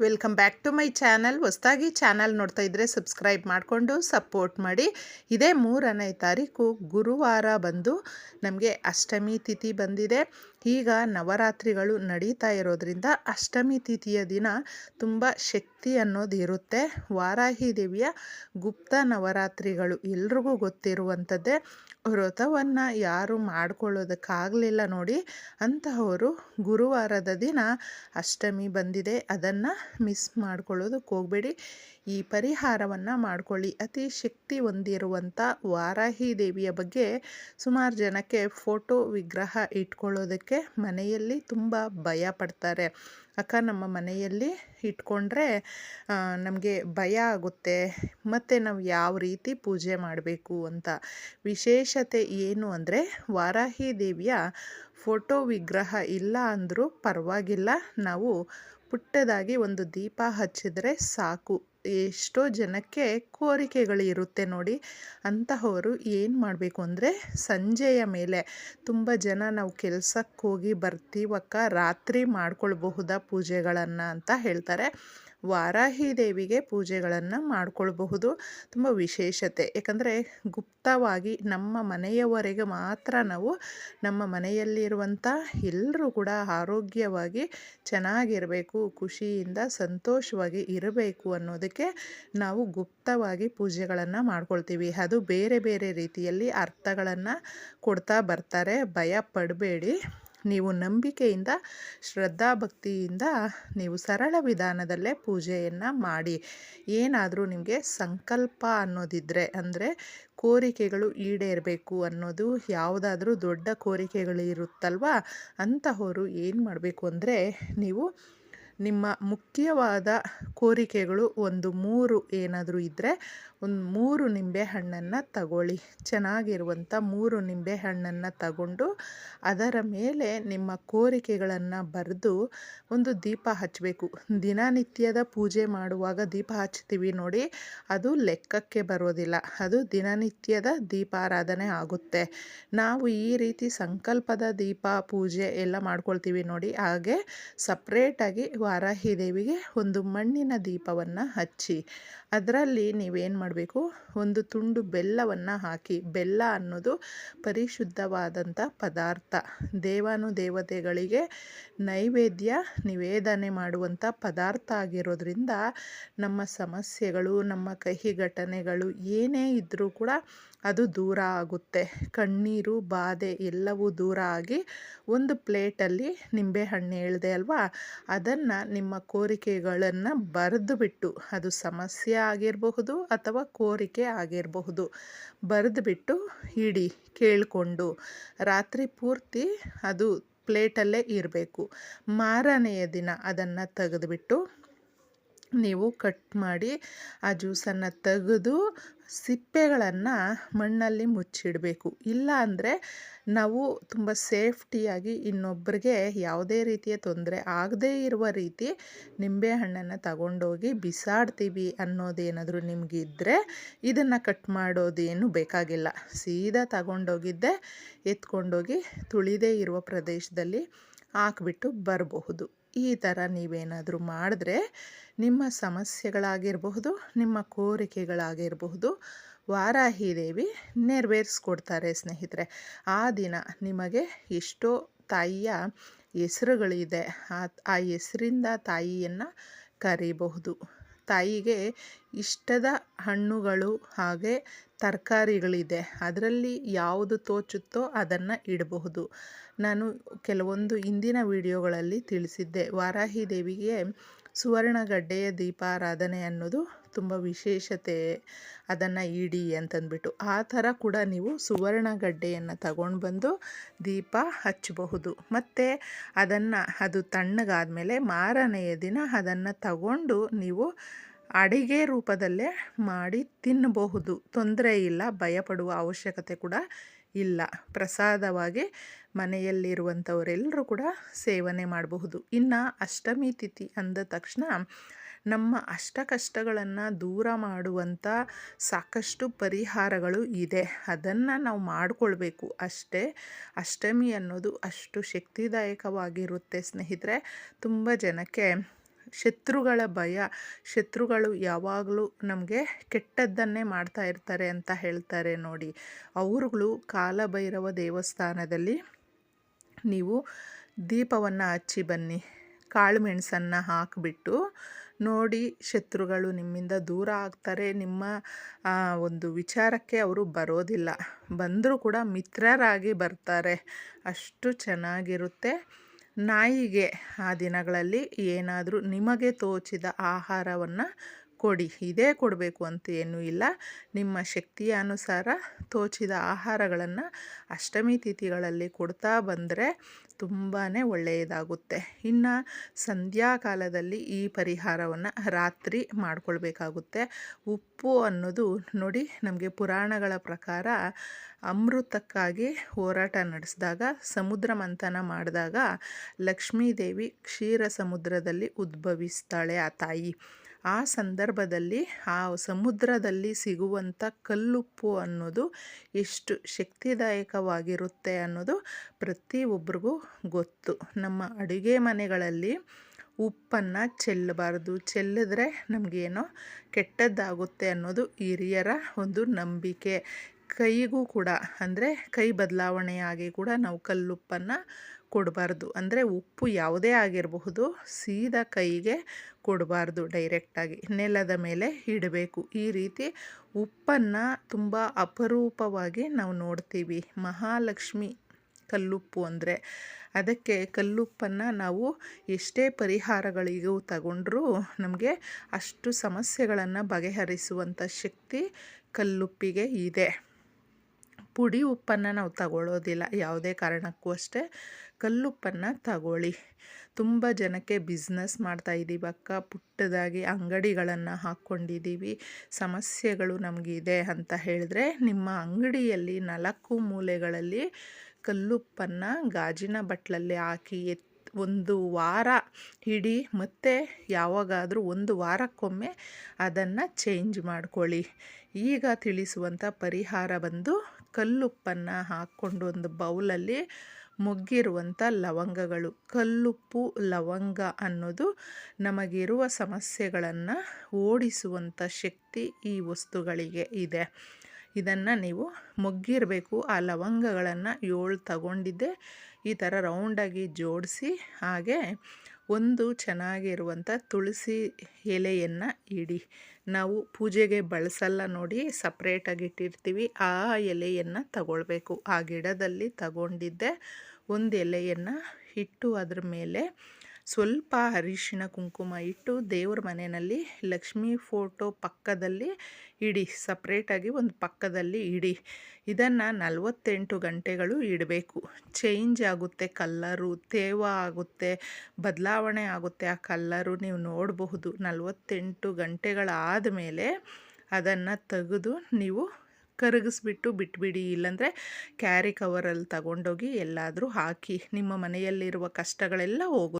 Welcome back to my channel ಹೊಸ್ದಾಗಿ channel ನೋಡ್ತಾ ಇದ್ದರೆ ಸಬ್ಸ್ಕ್ರೈಬ್ ಮಾಡಿಕೊಂಡು ಸಪೋರ್ಟ್ ಮಾಡಿ. ಇದೇ ಮೂರನೇ ತಾರೀಕು ಗುರುವಾರ ಬಂದು ನಮಗೆ ಅಷ್ಟಮಿ ತಿಥಿ ಬಂದಿದೆ. ಈಗ ನವರಾತ್ರಿಗಳು ನಡೀತಾ ಇರೋದ್ರಿಂದ ಅಷ್ಟಮಿ ತಿಥಿಯ ದಿನ ತುಂಬ ಶಕ್ತಿ ಅನ್ನೋದು ಇರುತ್ತೆ. ವಾರಾಹಿ ದೇವಿಯ ಗುಪ್ತ ನವರಾತ್ರಿಗಳು ಎಲ್ರಿಗೂ ಗೊತ್ತಿರುವಂಥದ್ದೇ ವ್ರತವನ್ನು ಯಾರು ಮಾಡ್ಕೊಳ್ಳೋದಕ್ಕಾಗಲಿಲ್ಲ ನೋಡಿ. ಅಂತಹವರು ಗುರುವಾರದ ದಿನ ಅಷ್ಟಮಿ ಬಂದಿದೆ. ಅದನ್ನು ಮಿಸ್ ಮಾಡ್ಕೊಳ್ಳೋದಕ್ಕೆ ಹೋಗಬೇಡಿ ಈ ಪರಿಹಾರವನ್ನು ಮಾಡ್ಕೊಳ್ಳಿ. ಅತಿ ಶಕ್ತಿ ಹೊಂದಿರುವಂಥ ವಾರಾಹಿ ದೇವಿಯ ಬಗ್ಗೆ ಸುಮಾರು ಜನಕ್ಕೆ ಫೋಟೋ ವಿಗ್ರಹ ಇಟ್ಕೊಳ್ಳೋದಕ್ಕೆ ಮನೆಯಲ್ಲಿ ತುಂಬ ಭಯ ಪಡ್ತಾರೆ. ಅಕ್ಕ ನಮ್ಮ ಮನೆಯಲ್ಲಿ ಇಟ್ಕೊಂಡ್ರೆ ನಮಗೆ ಭಯ ಆಗುತ್ತೆ. ಮತ್ತು ನಾವು ಯಾವ ರೀತಿ ಪೂಜೆ ಮಾಡಬೇಕು ಅಂತ. ವಿಶೇಷತೆ ಏನು ಅಂದರೆ ವಾರಾಹಿ ದೇವಿಯ ಫೋಟೋ ವಿಗ್ರಹ ಇಲ್ಲ ಅಂದರೂ ಪರವಾಗಿಲ್ಲ. ನಾವು ಪುಟ್ಟದಾಗಿ ಒಂದು ದೀಪ ಹಚ್ಚಿದರೆ ಸಾಕು. ಎಷ್ಟೋ ಜನಕ್ಕೆ ಕೋರಿಕೆಗಳು ಇರುತ್ತೆ ನೋಡಿ. ಅಂತಹವರು ಏನು ಮಾಡಬೇಕು ಅಂದರೆ ಸಂಜೆಯ ಮೇಲೆ ತುಂಬ ಜನ ನಾವು ಕೆಲಸಕ್ಕೆ ಹೋಗಿ ಬರ್ತೀವಕ್ಕ, ರಾತ್ರಿ ಮಾಡ್ಕೊಳ್ಬಹುದಾ ಪೂಜೆಗಳನ್ನು ಅಂತ ಹೇಳ್ತಾರೆ. ವಾರಾಹಿ ದೇವಿಗೆ ಪೂಜೆಗಳನ್ನು ಮಾಡಿಕೊಳ್ಬಹುದು. ತುಂಬ ವಿಶೇಷತೆ. ಯಾಕಂದರೆ ಗುಪ್ತವಾಗಿ ನಮ್ಮ ಮನೆಯವರೆಗೆ ಮಾತ್ರ ನಾವು ನಮ್ಮ ಮನೆಯಲ್ಲಿರುವಂಥ ಎಲ್ಲರೂ ಕೂಡ ಆರೋಗ್ಯವಾಗಿ ಚೆನ್ನಾಗಿರಬೇಕು, ಖುಷಿಯಿಂದ ಸಂತೋಷವಾಗಿ ಇರಬೇಕು ಅನ್ನೋದಕ್ಕೆ ನಾವು ಗುಪ್ತವಾಗಿ ಪೂಜೆಗಳನ್ನು ಮಾಡ್ಕೊಳ್ತೀವಿ. ಅದು ಬೇರೆ ಬೇರೆ ರೀತಿಯಲ್ಲಿ ಅರ್ಥಗಳನ್ನು ಕೊಡ್ತಾ ಬರ್ತಾರೆ. ಭಯ ಪಡಬೇಡಿ. ನೀವು ನಂಬಿಕೆಯಿಂದ, ಶ್ರದ್ಧಾಭಕ್ತಿಯಿಂದ ನೀವು ಸರಳ ವಿಧಾನದಲ್ಲೇ ಪೂಜೆಯನ್ನು ಮಾಡಿ. ಏನಾದರೂ ನಿಮಗೆ ಸಂಕಲ್ಪ ಅನ್ನೋದಿದ್ದರೆ ಅಂದರೆ ಕೋರಿಕೆಗಳು ಈಡೇರಬೇಕು ಅನ್ನೋದು, ಯಾವುದಾದ್ರೂ ದೊಡ್ಡ ಕೋರಿಕೆಗಳು ಇರುತ್ತಲ್ವಾ ಅಂತಹವರು ಏನು ಮಾಡಬೇಕು ಅಂದರೆ, ನೀವು ನಿಮ್ಮ ಮುಖ್ಯವಾದ ಕೋರಿಕೆಗಳು ಒಂದು ಮೂರು ಏನಾದರೂ ಇದ್ದರೆ ಒಂದು ಮೂರು ನಿಂಬೆ ಹಣ್ಣನ್ನು ತಗೊಳ್ಳಿ. ಚೆನ್ನಾಗಿರುವಂಥ ಮೂರು ನಿಂಬೆ ಹಣ್ಣನ್ನು ತಗೊಂಡು ಅದರ ಮೇಲೆ ನಿಮ್ಮ ಕೋರಿಕೆಗಳನ್ನು ಬರೆದು ಒಂದು ದೀಪ ಹಚ್ಚಬೇಕು ದಿನನಿತ್ಯದ ಪೂಜೆ ಮಾಡುವಾಗ ದೀಪ ಹಚ್ತೀವಿ ನೋಡಿ, ಅದು ಲೆಕ್ಕಕ್ಕೆ ಬರೋದಿಲ್ಲ. ಅದು ದಿನನಿತ್ಯದ ದೀಪಾರಾಧನೆ ಆಗುತ್ತೆ. ನಾವು ಈ ರೀತಿ ಸಂಕಲ್ಪದ ದೀಪ ಪೂಜೆ ಎಲ್ಲ ಮಾಡ್ಕೊಳ್ತೀವಿ ನೋಡಿ, ಹಾಗೆ ಸಪ್ರೇಟಾಗಿ ವಾರಾಹಿ ದೇವಿಗೆ ಒಂದು ಮಣ್ಣಿನ ದೀಪವನ್ನು ಹಚ್ಚಿ. ಅದರಲ್ಲಿ ನೀವೇನು ಮಾಡಬೇಕು? ಒಂದು ತುಂಡು ಬೆಲ್ಲವನ್ನು ಹಾಕಿ, ಬೆಲ್ಲ ಅನ್ನೋದು ಪರಿಶುದ್ಧವಾದಂಥ ಪದಾರ್ಥ. ದೇವಾನು ದೇವತೆಗಳಿಗೆ ನೈವೇದ್ಯ, ನಿವೇದನೆ ಮಾಡುವಂಥ ಪದಾರ್ಥ ಆಗಿರೋದ್ರಿಂದ ನಮ್ಮ ಸಮಸ್ಯೆಗಳು, ನಮ್ಮ ಕಹಿ ಘಟನೆಗಳು ಏನೇ ಇದ್ದರೂ ಕೂಡ ಅದು ದೂರ ಆಗುತ್ತೆ. ಕಣ್ಣೀರು, ಬಾಧೆ ಎಲ್ಲವೂ ದೂರ ಆಗಿ ಒಂದು ಪ್ಲೇಟಲ್ಲಿ ನಿಂಬೆಹಣ್ಣು ಹೇಳಿದೆ ಅಲ್ವಾ? ಅದನ್ನು ನಿಮ್ಮ ಕೋರಿಕೆಗಳನ್ನು ಬರೆದು ಬಿಟ್ಟು, ಅದು ಸಮಸ್ಯೆ ಆಗಿರಬಹುದು ಅಥವಾ ಕೋರಿಕೆ ಆಗಿರಬಹುದು. ಬರೆದುಬಿಟ್ಟು ಇಡಿ, ಕೇಳಿಕೊಂಡು. ರಾತ್ರಿ ಪೂರ್ತಿ ಅದು ಪ್ಲೇಟಲ್ಲೇ ಇರಬೇಕು. ಮಾರನೆಯ ದಿನ ಅದನ್ನು ತೆಗೆದುಬಿಟ್ಟು ನೀವು ಕಟ್ ಮಾಡಿ ಆ ಜ್ಯೂಸನ್ನು ತೆಗೆದು ಸಿಪ್ಪೆಗಳನ್ನು ಮಣ್ಣಲ್ಲಿ ಮುಚ್ಚಿಡಬೇಕು. ಇಲ್ಲ ಅಂದರೆ ನಾವು ತುಂಬ ಸೇಫ್ಟಿಯಾಗಿ ಇನ್ನೊಬ್ಬರಿಗೆ ಯಾವುದೇ ರೀತಿಯ ತೊಂದರೆ ಆಗದೇ ಇರುವ ರೀತಿ ನಿಂಬೆಹಣ್ಣನ್ನು ತಗೊಂಡೋಗಿ ಬಿಸಾಡ್ತೀವಿ ಅನ್ನೋದೇನಾದರೂ ನಿಮಗಿದ್ದರೆ ಇದನ್ನು ಕಟ್ ಮಾಡೋದೇನು ಬೇಕಾಗಿಲ್ಲ. ಸೀದಾ ತಗೊಂಡೋಗಿದ್ದೆ, ಎತ್ಕೊಂಡೋಗಿ ತುಳಿದೇ ಇರುವ ಪ್ರದೇಶದಲ್ಲಿ ಹಾಕ್ಬಿಟ್ಟು ಬರಬಹುದು. ಈ ಥರ ನೀವೇನಾದರೂ ಮಾಡಿದ್ರೆ ನಿಮ್ಮ ಸಮಸ್ಯೆಗಳಾಗಿರಬಹುದು, ನಿಮ್ಮ ಕೋರಿಕೆಗಳಾಗಿರಬಹುದು, ವಾರಾಹಿ ದೇವಿ ನೆರವೇರಿಸ್ಕೊಡ್ತಾರೆ ಸ್ನೇಹಿತರೆ. ಆ ದಿನ ನಿಮಗೆ ಎಷ್ಟೋ ತಾಯಿಯ ಹೆಸರುಗಳಿದೆ. ಆ ಆ ಹೆಸರಿಂದ ತಾಯಿಯನ್ನು ಕರೀಬಹುದು. ತಾಯಿಗೆ ಇಷ್ಟದ ಹಣ್ಣುಗಳು ಹಾಗೆ ತರಕಾರಿಗಳಿದೆ. ಅದರಲ್ಲಿ ಯಾವುದು ತೋಚುತ್ತೋ ಅದನ್ನು ಇಡಬಹುದು. ನಾನು ಕೆಲವೊಂದು ಇಂದಿನ ವಿಡಿಯೋಗಳಲ್ಲಿ ತಿಳಿಸಿದ್ದೆ. ವಾರಾಹಿ ದೇವಿಗೆ ಸುವರ್ಣಗಡ್ಡೆಯ ದೀಪಾರಾಧನೆ ಅನ್ನೋದು ತುಂಬ ವಿಶೇಷತೆ. ಅದನ್ನು ಇಡಿ ಅಂತಂದ್ಬಿಟ್ಟು. ಆ ಥರ ಕೂಡ ನೀವು ಸುವರ್ಣಗಡ್ಡೆಯನ್ನು ತಗೊಂಡು ಬಂದು ದೀಪ ಹಚ್ಚಬಹುದು. ಮತ್ತು ಅದನ್ನು, ಅದು ತಣ್ಣಗಾದಮೇಲೆ ಮಾರನೆಯ ದಿನ ಅದನ್ನು ತಗೊಂಡು ನೀವು ಅಡಿಗೆ ರೂಪದಲ್ಲೇ ಮಾಡಿ ತಿನ್ನಬಹುದು. ತೊಂದರೆ ಇಲ್ಲ, ಭಯಪಡುವ ಅವಶ್ಯಕತೆ ಕೂಡ ಇಲ್ಲ. ಪ್ರಸಾದವಾಗಿ ಮನೆಯಲ್ಲಿರುವಂಥವರೆಲ್ಲರೂ ಕೂಡ ಸೇವನೆ ಮಾಡಬಹುದು. ಇನ್ನು ಅಷ್ಟಮಿ ತಿಥಿ ಅಂದ ತಕ್ಷಣ ನಮ್ಮ ಅಷ್ಟ ಕಷ್ಟಗಳನ್ನು ದೂರ ಮಾಡುವಂಥ ಸಾಕಷ್ಟು ಪರಿಹಾರಗಳು ಇದೆ. ಅದನ್ನು ನಾವು ಮಾಡಿಕೊಳ್ಬೇಕು. ಅಷ್ಟೇ ಅಷ್ಟಮಿ ಅನ್ನೋದು ಅಷ್ಟು ಶಕ್ತಿದಾಯಕವಾಗಿರುತ್ತೆ ಸ್ನೇಹಿತರೆ. ತುಂಬ ಜನಕ್ಕೆ ಶತ್ರುಗಳ ಭಯ, ಶತ್ರುಗಳು ಯಾವಾಗಲೂ ನಮಗೆ ಕೆಟ್ಟದ್ದನ್ನೇ ಮಾಡ್ತಾ ಇರ್ತಾರೆ ಅಂತ ಹೇಳ್ತಾರೆ ನೋಡಿ. ಅವರುಗಳು ಕಾಲಭೈರವ ದೇವಸ್ಥಾನದಲ್ಲಿ ನೀವು ದೀಪವನ್ನು ಹಚ್ಚಿ ಬನ್ನಿ, ಕಾಳು ಮೆಣಸನ್ನು ಹಾಕಿಬಿಟ್ಟು ನೋಡಿ ಶತ್ರುಗಳು ನಿಮ್ಮಿಂದ ದೂರ ಆಗ್ತಾರೆ. ನಿಮ್ಮ ಒಂದು ವಿಚಾರಕ್ಕೆ ಅವರು ಬರೋದಿಲ್ಲ. ಬಂದರೂ ಕೂಡ ಮಿತ್ರರಾಗಿ ಬರ್ತಾರೆ. ಅಷ್ಟು ಚೆನ್ನಾಗಿರುತ್ತೆ. ನಾಯಿಗೆ ಆ ದಿನಗಳಲ್ಲಿ ಏನಾದರೂ ನಿಮಗೆ ತೋಚಿದ ಆಹಾರವನ್ನು ಕೊಡಿ, ಇದೇ ಕೊಡಬೇಕು ಅಂತ ಏನೂ ಇಲ್ಲ. ನಿಮ್ಮ ಶಕ್ತಿಯ ಅನುಸಾರ ತೋಚಿದ ಆಹಾರಗಳನ್ನು ಅಷ್ಟಮಿ ತಿಥಿಗಳಲ್ಲಿ ಕೊಡ್ತಾ ಬಂದರೆ ತುಂಬಾ ಒಳ್ಳೆಯದಾಗುತ್ತೆ. ಇನ್ನು ಸಂಧ್ಯಾಕಾಲದಲ್ಲಿ ಈ ಪರಿಹಾರವನ್ನು ರಾತ್ರಿ ಮಾಡಿಕೊಳ್ಬೇಕಾಗುತ್ತೆ. ಉಪ್ಪು ಅನ್ನೋದು ನೋಡಿ ನಮಗೆ ಪುರಾಣಗಳ ಪ್ರಕಾರ ಅಮೃತಕ್ಕಾಗಿ ಹೋರಾಟ ನಡೆಸಿದಾಗ, ಸಮುದ್ರ ಮಂಥನ ಮಾಡಿದಾಗ ಲಕ್ಷ್ಮೀದೇವಿ ಕ್ಷೀರ ಸಮುದ್ರದಲ್ಲಿ ಉದ್ಭವಿಸ್ತಾಳೆ ಆ ತಾಯಿ. ಆ ಸಂದರ್ಭದಲ್ಲಿ, ಆ ಸಮುದ್ರದಲ್ಲಿ ಸಿಗುವಂಥ ಕಲ್ಲುಪ್ಪು ಅನ್ನೋದು ಎಷ್ಟು ಶಕ್ತಿದಾಯಕವಾಗಿರುತ್ತೆ ಅನ್ನೋದು ಪ್ರತಿಯೊಬ್ಬರಿಗೂ ಗೊತ್ತು. ನಮ್ಮ ಅಡುಗೆ ಮನೆಗಳಲ್ಲಿ ಉಪ್ಪನ್ನು ಚೆಲ್ಲಬಾರ್ದು. ಚೆಲ್ಲಿದ್ರೆ ನಮಗೇನೋ ಕೆಟ್ಟದ್ದಾಗುತ್ತೆ ಅನ್ನೋದು ಹಿರಿಯರ ಒಂದು ನಂಬಿಕೆ. ಕೈಗೂ ಕೂಡ, ಅಂದರೆ ಕೈ ಬದಲಾವಣೆಯಾಗಿ ಕೂಡ ನಾವು ಕಲ್ಲುಪ್ಪನ್ನು ಕೊಡಬಾರ್ದು. ಅಂದರೆ ಉಪ್ಪು ಯಾವುದೇ ಆಗಿರಬಹುದು ಸೀದಾ ಕೈಗೆ ಕೊಡಬಾರ್ದು ಡೈರೆಕ್ಟಾಗಿ ನೆಲದ ಮೇಲೆ ಇಡಬೇಕು. ಈ ರೀತಿ ಉಪ್ಪನ್ನು ತುಂಬ ಅಪರೂಪವಾಗಿ ನಾವು ನೋಡ್ತೀವಿ. ಮಹಾಲಕ್ಷ್ಮಿ ಕಲ್ಲುಪ್ಪು ಅಂದರೆ ಅದಕ್ಕೆ ಕಲ್ಲುಪ್ಪನ್ನು ನಾವು ಎಷ್ಟೇ ಪರಿಹಾರಗಳಿಗೂ ತಗೊಂಡ್ರೂ ನಮಗೆ ಅಷ್ಟು ಸಮಸ್ಯೆಗಳನ್ನು ಬಗೆಹರಿಸುವಂಥ ಶಕ್ತಿ ಕಲ್ಲುಪ್ಪಿಗೆ ಇದೆ. ಪುಡಿ ಉಪ್ಪನ್ನು ನಾವು ತಗೊಳ್ಳೋದಿಲ್ಲ, ಯಾವುದೇ ಕಾರಣಕ್ಕೂ ಅಷ್ಟೇ. ಕಲ್ಲುಪ್ಪನ್ನು ತಗೊಳ್ಳಿ. ತುಂಬ ಜನಕ್ಕೆ ಬಿಸ್ನೆಸ್ ಮಾಡ್ತಾಯಿದ್ದೀವಿ ಅಕ್ಕ ಪುಟ್ಟದಾಗಿ ಅಂಗಡಿಗಳನ್ನು ಹಾಕ್ಕೊಂಡಿದ್ದೀವಿ ಸಮಸ್ಯೆಗಳು ನಮಗಿದೆ ಅಂತ ಹೇಳಿದ್ರೆ ನಿಮ್ಮ ಅಂಗಡಿಯಲ್ಲಿ ನಾಲ್ಕು ಮೂಲೆಗಳಲ್ಲಿ ಕಲ್ಲುಪ್ಪನ್ನು ಗಾಜಿನ ಬಟ್ಲಲ್ಲಿ ಹಾಕಿ ಎತ್ತಿ ಒಂದು ವಾರ ಇಡಿ ಮತ್ತೆ ಯಾವಾಗಾದರೂ ಒಂದು ವಾರಕ್ಕೊಮ್ಮೆ ಅದನ್ನು ಚೇಂಜ್ ಮಾಡ್ಕೊಳ್ಳಿ. ಈಗ ತಿಳಿಸುವಂಥ ಪರಿಹಾರ ಬಂದು ಕಲ್ಲುಪ್ಪನ್ನು ಹಾಕ್ಕೊಂಡು ಒಂದು ಬೌಲಲ್ಲಿ ಮೊಗ್ಗಿರುವಂಥ ಲವಂಗಗಳು. ಕಲ್ಲುಪ್ಪು, ಲವಂಗ ಅನ್ನೋದು ನಮಗಿರುವ ಸಮಸ್ಯೆಗಳನ್ನು ಓಡಿಸುವಂಥ ಶಕ್ತಿ ಈ ವಸ್ತುಗಳಿಗೆ ಇದೆ. ಇದನ್ನು ನೀವು ಮೊಗ್ಗಿರಬೇಕು, ಆ ಲವಂಗಗಳನ್ನು ಏಳು ತಗೊಂಡಿದ್ದೆ, ಈ ಥರ ರೌಂಡಾಗಿ ಜೋಡಿಸಿ, ಹಾಗೆ ಒಂದು ಚೆನ್ನಾಗಿರುವಂಥ ತುಳಸಿ ಎಲೆಯನ್ನು ಇಡಿ. ನಾವು ಪೂಜೆಗೆ ಬಳಸಲ್ಲ ನೋಡಿ ಸಪ್ರೇಟಾಗಿ ಇಟ್ಟಿರ್ತೀವಿ. ಆ ಎಲೆಯನ್ನು ತಗೊಳ್ಬೇಕು. ಆ ಗಿಡದಲ್ಲಿ ತಗೊಂಡಿದ್ದೆ ಒಂದು ಎಲೆಯನ್ನು ಇಟ್ಟು ಅದ್ರ ಮೇಲೆ ಸ್ವಲ್ಪ ಅರಿಶಿಣ ಕುಂಕುಮ ಇಟ್ಟು ದೇವ್ರ ಮನೆಯಲ್ಲಿ ಲಕ್ಷ್ಮಿ ಫೋಟೋ ಪಕ್ಕದಲ್ಲಿ ಇಡಿ ಸಪ್ರೇಟಾಗಿ ಒಂದು ಪಕ್ಕದಲ್ಲಿ ಇಡಿ. ಇದನ್ನು ನಲವತ್ತೆಂಟು ಗಂಟೆಗಳು ಇಡಬೇಕು. ಚೇಂಜ್ ಆಗುತ್ತೆ ಕಲ್ಲರು ತೇವ ಆಗುತ್ತೆ, ಬದಲಾವಣೆ ಆಗುತ್ತೆ ಆ ಕಲ್ಲರು ನೀವು ನೋಡಬಹುದು. ನಲವತ್ತೆಂಟು ಗಂಟೆಗಳಾದ ಮೇಲೆ ಅದನ್ನು ತೆಗೆದು ನೀವು ಕರಗಿಸ್ಬಿಟ್ಟು ಬಿಟ್ಬಿಡಿ. ಇಲ್ಲಾಂದರೆ ಕ್ಯಾರಿ ಕವರಲ್ಲಿ ತಗೊಂಡೋಗಿ ಎಲ್ಲಾದರೂ ಹಾಕಿ. ನಿಮ್ಮ ಮನೆಯಲ್ಲಿರುವ ಕಷ್ಟಗಳೆಲ್ಲ ಹೋಗುತ್ತೆ